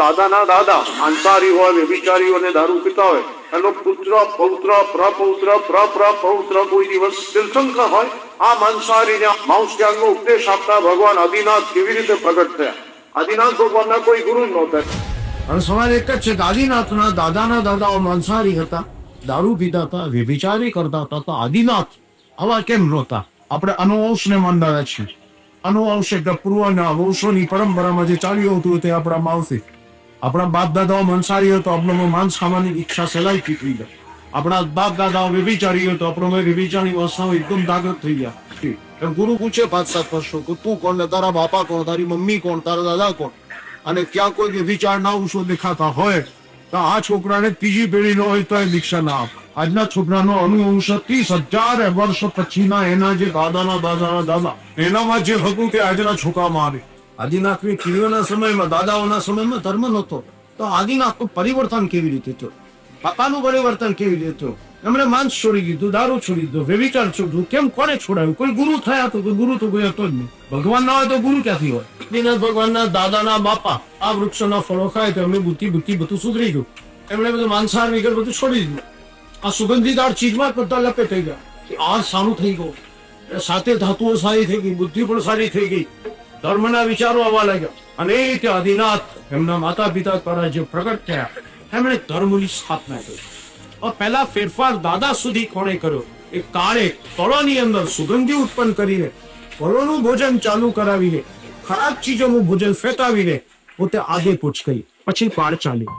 દાદાના દાદા અંસારી હોય, વ્યભિચારી અને દારૂ પીતા હોય, એનો પુત્ર, પૌત્ર, પ્રપૌત્ર પૌત્ર કોઈ દિવસ તીર્થંકર હોય, આ માંસાહારીને માંસ જ્ઞાનનો ઉપદેશ આપતા ભગવાન આદિનાથ કેવી રીતે પ્રગટ થયા? આદિનાથ ભગવાનના કોઈ ગુરુ નહોતા. અને સવાલ એક જ છે આદિનાથના દાદાના દાદાઓ માંસાહારી હતા, દારૂ પીતા હતા, વ્યભિચારી કરતા હતા, તો આદિનાથ આવા કેમ નહોતા? આપણે અનુવંશને માનનારા છીએ. અનુવંશ એટલે પૂર્વના વંશોની પરંપરામાં જે ચાલ્યું હતું તે આપણા આવશે આપણા બાપ દાદાઓ માંસાહારી હતો આપણો માંસ ખાવાની ઈચ્છા સહેલાઈ ચીકવી ગયા. આપણા બાપ દાદાઓ વ્યભિચારી હતો આપણો વ્યભિચારી વસ્તુઓ એકદમ તાકત થઈ ગયા. ગુરુ પૂછે પાંચ, સાત વર્ષો કે તું કોણ ને? તારા બાપા કોણ? તારી મમ્મી કોણ? તારા દાદા કોણ? અને ક્યાં કોઈ વિચાર ના ઉછો દેખાતા હોય, તો આ છોકરાને ત્રીજી પેઢીનો હોય તો એ દીક્ષા ના આપ. આજના છોકરાનો અનુવંશ ત્રીસ હજાર વર્ષ પછીના એના જે દાદાના દાદાના દાદા, એનામાં જે હતું તે આજના છોકરામાં આવે. આદિનાથની પીઢીઓના સમયમાં, દાદાઓના સમયમાં ધર્મ નહોતો. તો આદિનાથનું પરિવર્તન કેવી રીતે થયું? બાપાનું પરિવર્તન કેવી રીતે થયું? એમણે માંસ છોડી દીધું, દારૂ છોડી દીધું, વ્યવિચાર છોડ્યું કેમ કોને છોડાયું? કોઈ ગુરુ થયા તો ગુરુ તો કોઈ હતો જ નહીં. ભગવાન ના હોય તો ગુરુ ક્યાંથી હોય? આદિનાથ ભગવાનના દાદાના બાપા આ વૃક્ષોના ફળો ખાય તો એમની બુદ્ધિ બુદ્ધિ બધું સુધરી ગયું. એમણે બધું માંસાહાર વિગર બધું છોડી દીધું. આ સુગંધીદાર ચીજમાં બધા લપે થઈ ગયા. આ સારું થઈ ગયું. સાથે ધાતુઓ સારી થઈ ગઈ, બુદ્ધિ પણ સારી થઈ ગઈ. ધર્મના વિચારો આવવા લાગ્યા. અને એ આદિનાથ એમના માતા પિતા દ્વારા જે પ્રગટ થયા, એમણે ધર્મની સ્થાપના કરી. પહેલા ફેરફાર દાદા સુધી કોણે કર્યો? એ કાળે ફળોની અંદર સુગંધી ઉત્પન્ન કરીને ફળોનું ભોજન ચાલુ કરાવીને, ખરાબ ચીજોનું ભોજન ફેટાવીને પોતે આગે પૂછ કરી પછી પાર ચાલી.